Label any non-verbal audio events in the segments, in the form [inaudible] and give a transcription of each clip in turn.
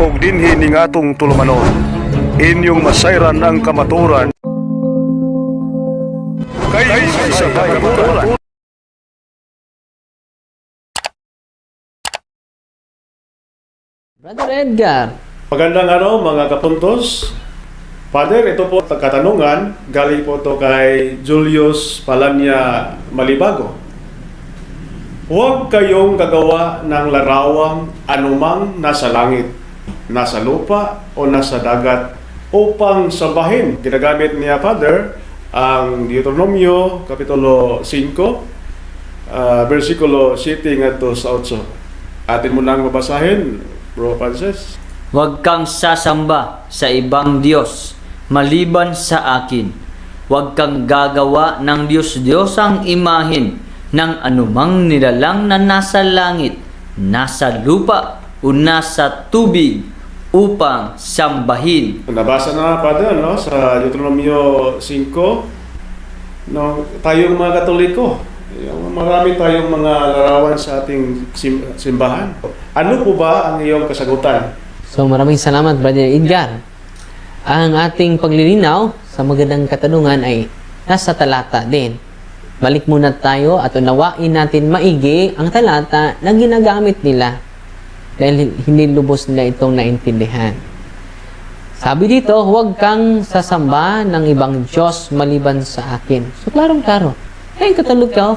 ug dinhi ning atong tulumanon. Inyong masayran ang kamaturan. Kay sa kamaturan. Brother Edgar, Magandang araw mga kapuntos. Father, ito po katanungan. Galing po to kay Julius Palanya Malibago. Huwag kayong gagawa ng larawang anumang nasa langit, nasa lupa o nasa dagat upang sabahin. Ginagamit niya, Father, ang Deuteronomio Kapitulo 5, ah, versikulo 7 ngadto sa 8. Atin mo nang mabasahin, Bro Francis. Huwag kang sasamba sa ibang Diyos maliban sa akin. Huwag kang gagawa ng Diyos-Diyosang imahin ng anumang nilalang na nasa langit, nasa lupa, o nasa tubig upang sambahin. Nabasa na Father no sa Deuteronomio 5 no tayong mga Katoliko yung marami tayong mga larawan sa ating sim- simbahan. Ano po ba ang iyong kasagutan? so maraming salamat Brother Edgar. Ang ating paglilinaw sa magandang katanungan ay nasa talata din. Balik muna tayo at unawain natin maigi ang talata na ginagamit nila dahil hindi lubos nila itong naintindihan. Sabi dito, huwag kang sasamba ng ibang Diyos maliban sa akin. So, klarong-klaro. Eh, katulog ka,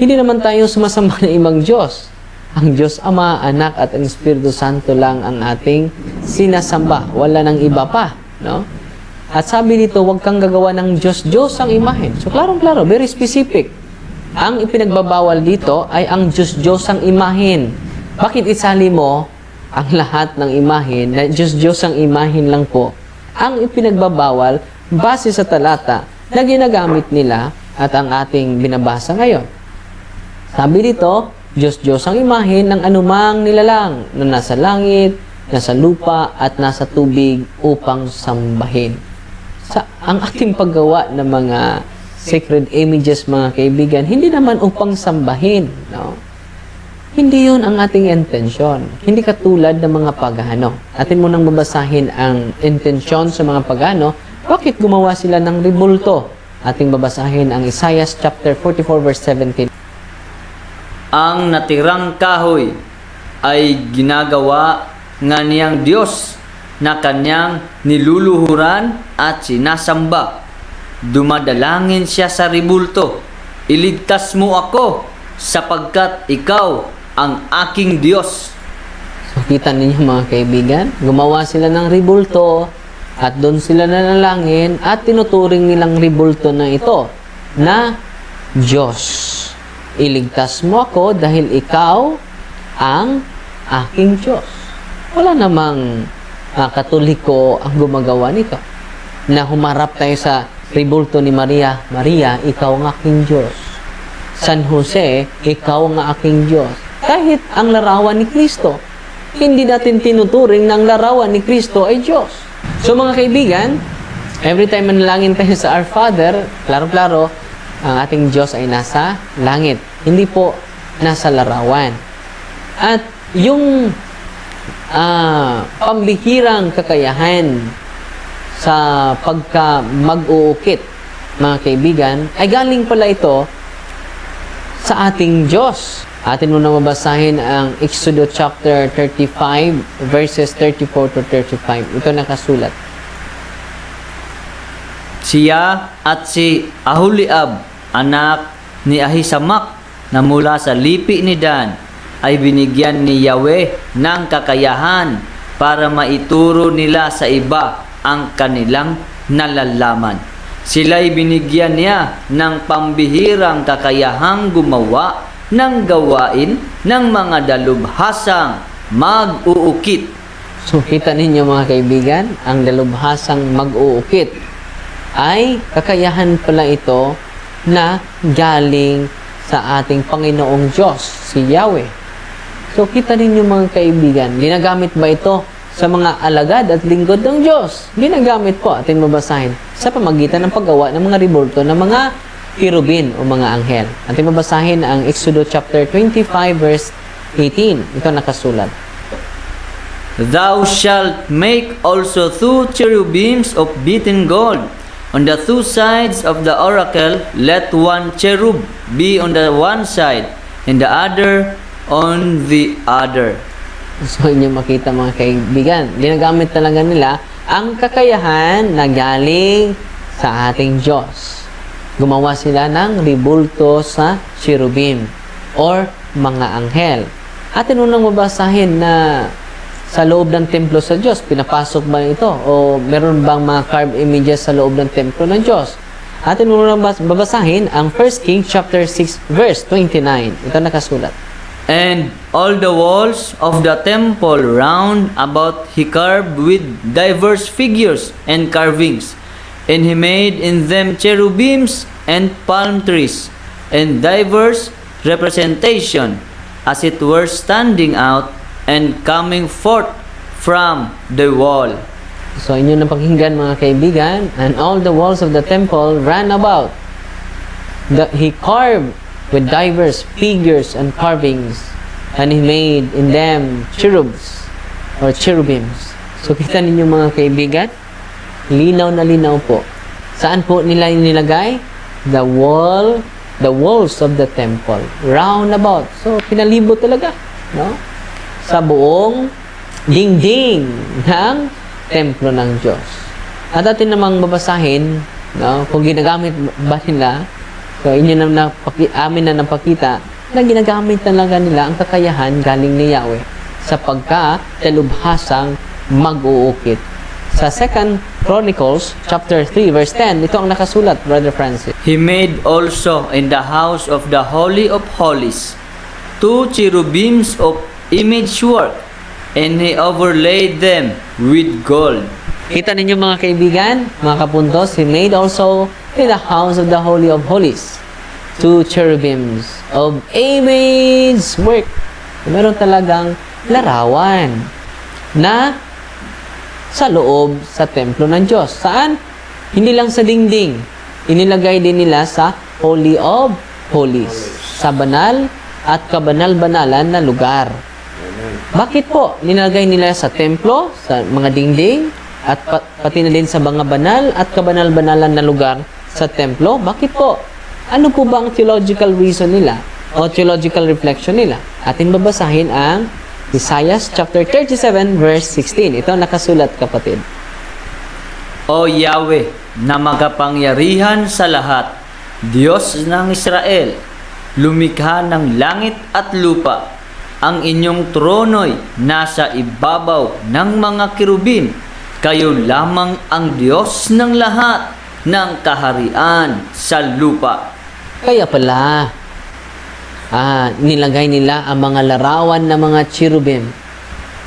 hindi naman tayo sumasamba ng ibang Diyos. Ang Diyos Ama, Anak at ang Espiritu Santo lang ang ating sinasamba. Wala nang iba pa. No? At sabi dito, huwag kang gagawa ng Diyos-Diyos ang imahen. So, klarong-klaro, very specific. Ang ipinagbabawal dito ay ang Diyos-Diyos ang imahen. Bakit isali mo ang lahat ng imahen na Diyos-Diyos ang imahen lang po? Ang ipinagbabawal base sa talata na ginagamit nila at ang ating binabasa ngayon. Sabi dito, Diyos-Diyos ang imahen ng anumang nilalang na nasa langit, nasa lupa, at nasa tubig upang sambahin. Sa ang ating paggawa ng mga sacred images, mga kaibigan, hindi naman upang sambahin. No? Hindi yon ang ating intensyon. Hindi katulad ng mga pagano. Atin mo nang babasahin ang intensyon sa mga pagano. Bakit gumawa sila ng ribulto? Ating babasahin ang Isaiah chapter 44 verse 17. Ang natirang kahoy ay ginagawa nga niyang Diyos na kanyang niluluhuran at sinasamba. Dumadalangin siya sa ribulto. Iligtas mo ako sapagkat ikaw ang aking Diyos. So, kita ninyo mga kaibigan, gumawa sila ng ribulto at doon sila nanalangin at tinuturing nilang ribulto na ito na Diyos. Iligtas mo ako dahil ikaw ang aking Diyos. Wala namang ah, katoliko ang gumagawa nito. Na humarap tayo sa ribulto ni Maria, Maria, ikaw ang aking Diyos. San Jose, ikaw ang aking Diyos. Kahit ang larawan ni Kristo, hindi natin tinuturing ang larawan ni Kristo ay Diyos. So mga kaibigan, every time manalangin tayo sa Our Father, klaro-klaro, ang ating Diyos ay nasa langit. Hindi po nasa larawan. At yung ah, pambihirang kakayahan sa pagka mag-uukit, mga kaibigan, ay galing pala ito sa ating Diyos. Atin mo na mabasahin ang Exodus chapter 35 verses 34 to 35. Ito nakasulat. Siya at si Ahuliab, anak ni Ahisamak na mula sa lipi ni Dan, ay binigyan ni Yahweh ng kakayahan para maituro nila sa iba ang kanilang nalalaman. Sila'y binigyan niya ng pambihirang kakayahang gumawa ng gawain ng mga dalubhasang mag-uukit So, kita ninyo mga kaibigan, ang dalubhasang mag-uukit ay kakayahan pala ito na galing sa ating Panginoong Diyos, si Yahweh. So, kita ninyo mga kaibigan, ginagamit ba ito sa mga alagad at lingkod ng Diyos? Ginagamit po, atin mabasahin, sa pamagitan ng paggawa ng mga ribulto ng mga kirubin o mga anghel. Atin mabasahin ang Exodus chapter 25 verse 18. Ito nakasulat. Thou shalt make also two cherubims of beaten gold. On the two sides of the oracle, let one cherub be on the one side, and the other on the other. [laughs] So inyo makita mga kaibigan, ginagamit talaga nila ang kakayahan na galing sa ating Diyos. Gumawa sila ng ribulto sa cherubim or mga anghel. Atin unang mabasahin na sa loob ng templo sa Diyos, pinapasok ba ito? O meron bang mga carved images sa loob ng templo ng Diyos? Atin unang bas- babasahin ang 1 King chapter 6 verse 29. Ito nakasulat. And all the walls of the temple round about he carved with diverse figures and carvings. And he made in them cherubims and palm trees, and diverse representation, as it were standing out and coming forth from the wall. So inyo na pakinggan mga kaibigan, and all the walls of the temple ran about. The, he carved with diverse figures and carvings, and he made in them cherubs or cherubims. So kita ninyo mga kaibigan, linaw na linaw po. Saan po nila inilagay? The wall, the walls of the temple, round about. So pinalibot talaga, no? Sa buong dingding ng templo ng Diyos. At atin namang babasahin, no, kung ginagamit ba nila, so inyo na napaki, amin na napakita, na ginagamit talaga nila ang kakayahan galing ni Yahweh sa pagka-talubhasang mag-uukit. Sa 2 Chronicles chapter 3 verse 10, ito ang nakasulat, Brother Francis. He made also in the house of the Holy of Holies two cherubims of image work, and he overlaid them with gold. Kita ninyo mga kaibigan, mga kapuntos, he made also in the house of the Holy of Holies two cherubims of image work. Meron talagang larawan na sa loob sa templo ng Diyos. Saan? Hindi lang sa dingding. Inilagay din nila sa Holy of Holies. Sa banal at kabanal-banalan na lugar. Bakit po nilagay nila sa templo, sa mga dingding, at pa- pati na din sa mga banal at kabanal-banalan na lugar sa templo? Bakit po? Ano po ba ang theological reason nila o theological reflection nila? Atin babasahin ang Isaiah chapter 37 verse 16. Ito nakasulat kapatid. O Yahweh, na magapangyarihan sa lahat, Diyos ng Israel, lumikha ng langit at lupa, ang inyong trono'y nasa ibabaw ng mga kirubin. Kayo lamang ang Diyos ng lahat ng kaharian sa lupa. Kaya pala, ah, nilagay nila ang mga larawan ng mga cherubim,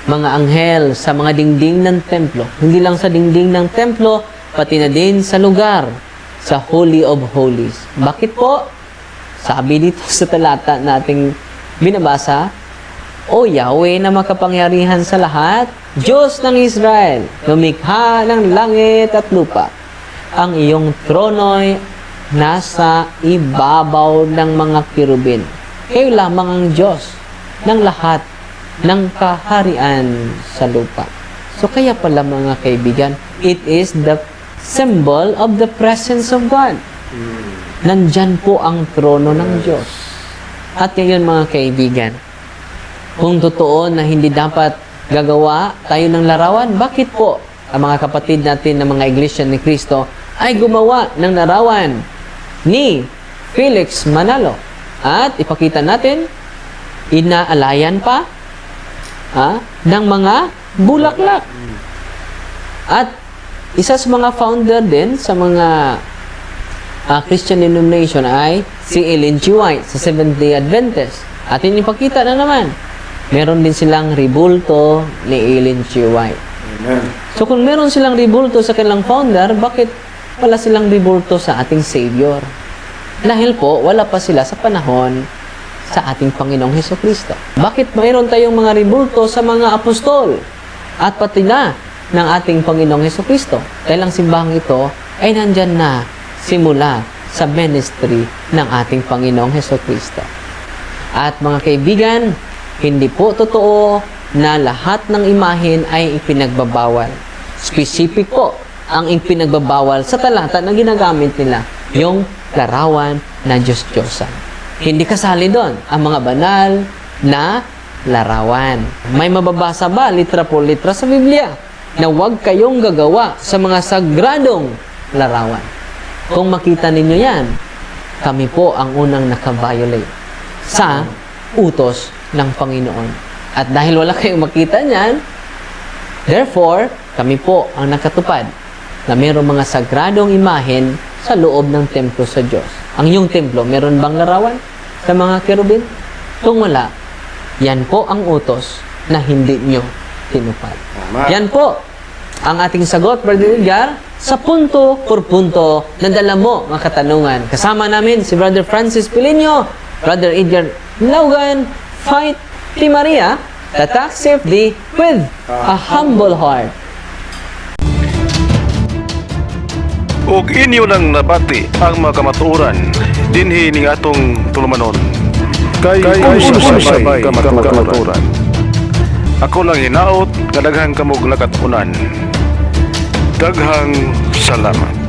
mga anghel sa mga dingding ng templo. Hindi lang sa dingding ng templo, pati na din sa lugar, sa Holy of Holies. Bakit po? Sabi dito sa talata nating binabasa, O Yahweh na makapangyarihan sa lahat, Diyos ng Israel, lumikha ng langit at lupa. Ang iyong trono'y nasa ibabaw ng mga kirubin. Kayo lamang ang Diyos ng lahat ng kaharian sa lupa. So kaya pala mga kaibigan, it is the symbol of the presence of God. Nandyan po ang trono ng Diyos. At ngayon mga kaibigan, kung totoo na hindi dapat gagawa tayo ng larawan, bakit po ang mga kapatid natin ng mga iglesia ni Kristo ay gumawa ng larawan ni Felix Manalo? At ipakita natin, inaalayan pa ah, ng mga bulaklak. At isa sa mga founder din sa mga ah, Christian denomination ay si Ellen G. White sa Seventh-day Adventist. At ipakita na naman, meron din silang ribulto ni Ellen G. White. Amen. So kung meron silang ribulto sa kanilang founder, bakit wala silang ribulto sa ating Savior? Dahil po, wala pa sila sa panahon sa ating Panginoong Heso Kristo. Bakit mayroon tayong mga ribulto sa mga apostol at pati na ng ating Panginoong Heso Kristo? Dahil ang simbahang ito ay nandyan na simula sa ministry ng ating Panginoong Heso Kristo. At mga kaibigan, hindi po totoo na lahat ng imahen ay ipinagbabawal. Specific po ang ipinagbabawal sa talata na ginagamit nila, yung larawan na Diyos-Diyosan. Hindi kasali doon ang mga banal na larawan. May mababasa ba litra po litra sa Biblia na huwag kayong gagawa sa mga sagradong larawan. Kung makita ninyo yan, kami po ang unang nakabiolate sa utos ng Panginoon. At dahil wala kayong makita niyan, therefore, kami po ang nakatupad na mayroong mga sagradong imahen sa loob ng templo sa Diyos. Ang iyong templo, meron bang larawan sa mga kerubin? Kung wala, yan po ang utos na hindi nyo tinupad. Yan po ang ating sagot, Brother Edgar, sa punto por punto na dala mo mga katanungan. Kasama namin si Brother Francis Pilinio, Brother Edgar Laugan, Fight T. Maria, Tatak Safety with a humble heart. Ug inyo nang nabati ang mga kamatuoran dinhi ning atong tulumanon. Kay usay kamatuoran ako lang hinaot nga daghang kamog nakatunan daghang salamat